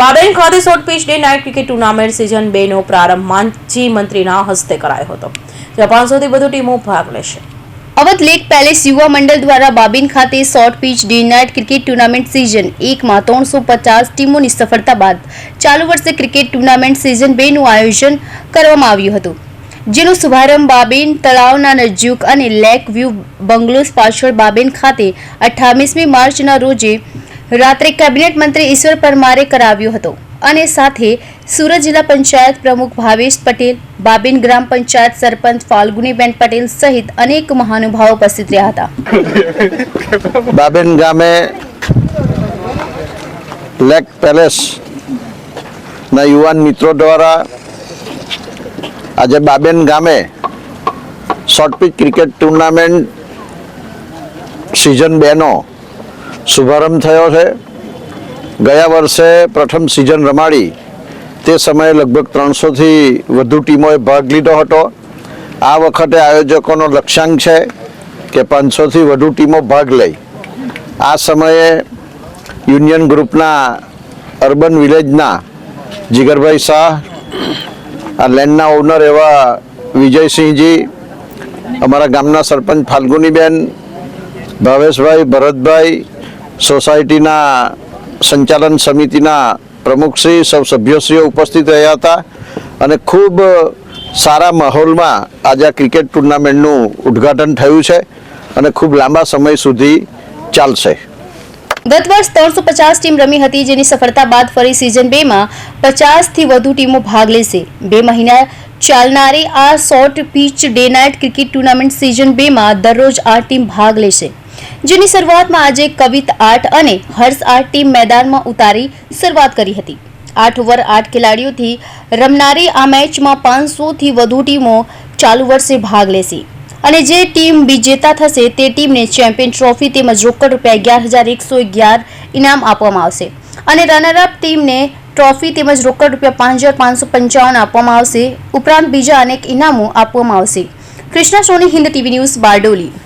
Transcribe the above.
બાબેન ખાતે short pitch day night cricket tournament season બે નો પ્રારંભ માનજી મંત્રીના હસ્તે કરાયો હતો. જેમાં પાંચસોથી વધુ ટીમો ભાગ લેશે. અવધ લેક પેલેસ યુવા મંડળ દ્વારા બાબીન ખાતે short pitch day night cricket tournament season એકમાં ત્રણસો પચાસ ટીમોની સફળતા બાદ ચાલુ વર્ષે ક્રિકેટ ટુર્નામેન્ટ સિઝન બેનું આયોજન કરવામાં આવ્યું હતું. જેનો શુભારંભ બાબેન તળાવના નજીક અને લેક વ્યૂ બંગલોઝ પાછળ બાબેન ખાતે અઠ્ઠાવીસમી માર્ચના રોજે રાત્રે કેબિનેટ મંત્રી ઈશ્વર પરમારે કરાવ્યો હતો. અને સાથે સુરત જિલ્લા પંચાયત પ્રમુખ ભાવેશ પટેલ, બાબેન ગ્રામ પંચાયત સરપંચ ફાલ્ગુનીબેન પટેલ સહિત અનેક મહાનુભાવો ઉપસ્થિત રહ્યા હતા. બાબેન ગામે લેક પેલેસ ના યુવાન મિત્રો દ્વારા આજે બાબેન ગામે short pitch cricket tournament season બેનો શુભારંભ થયો છે. ગયા વર્ષે પ્રથમ સિઝન રમાડી. તે સમયે લગભગ ત્રણસોથી વધુ ટીમોએ ભાગ લીધો હતો. આ વખતે આયોજકોનો લક્ષ્યાંક છે કે પાંચસોથી વધુ ટીમો ભાગ લઈ. આ સમયે યુનિયન ગ્રુપના અર્બન વિલેજના જીગરભાઈ શાહ, આ લેન્ડના ઓનર એવા વિજયસિંહજી, અમારા ગામના સરપંચ ફાલ્ગુનીબેન, ભાવેશભાઈ, ભરતભાઈ સોસાયટીના સંચાલન સમિતિના પ્રમુખશ્રી સૌ સભ્યશ્રીઓ ઉપસ્થિત રહ્યા હતા અને ખૂબ સારા માહોલમાં આજે ક્રિકેટ ટુર્નામેન્ટનું ઉદ્ઘાટન થયું છે અને ખૂબ લાંબા સમય સુધી ચાલશે. ગત વર્ષ ત્રણસો પચાસ ટીમ રમી હતી જેની સફળતા બાદ ફરી સિઝન બેમાં પચાસથી વધુ ટીમો ભાગ લેશે. બે મહિના ચાલનારી આ short pitch day night cricket tournament season બેમાં દરરોજ આ ટીમ ભાગ લેશે. જેની શરૂઆતમાં આજે કવિત આઠ અને હર્ષ આઠ ટીમ મેદાનમાં ઉતારી શરૂઆત કરી હતી. આઠ ઓવર આઠ ખેલાડીઓથી રમનારી આ મેચમાં પાંચસોથી વધુ ટીમો ચાલુ વર્ષે ભાગ લેશે. અને જે ટીમ વિજેતા થશે તે ટીમને ચેમ્પિયન ટ્રોફી તેમજ રોકડ રૂપિયા અગિયાર હજાર એકસો અગિયાર ઇનામ આપવામાં આવશે. અને રનરઅપ ટીમને ટ્રોફી તેમજ રોકડ રૂપિયા પાંચ હજાર પાંચસો પંચાવન આપવામાં આવશે. ઉપરાંત બીજા અનેક ઇનામો આપવામાં આવશે. Krishna Soni, Hind TV news, Bardoli.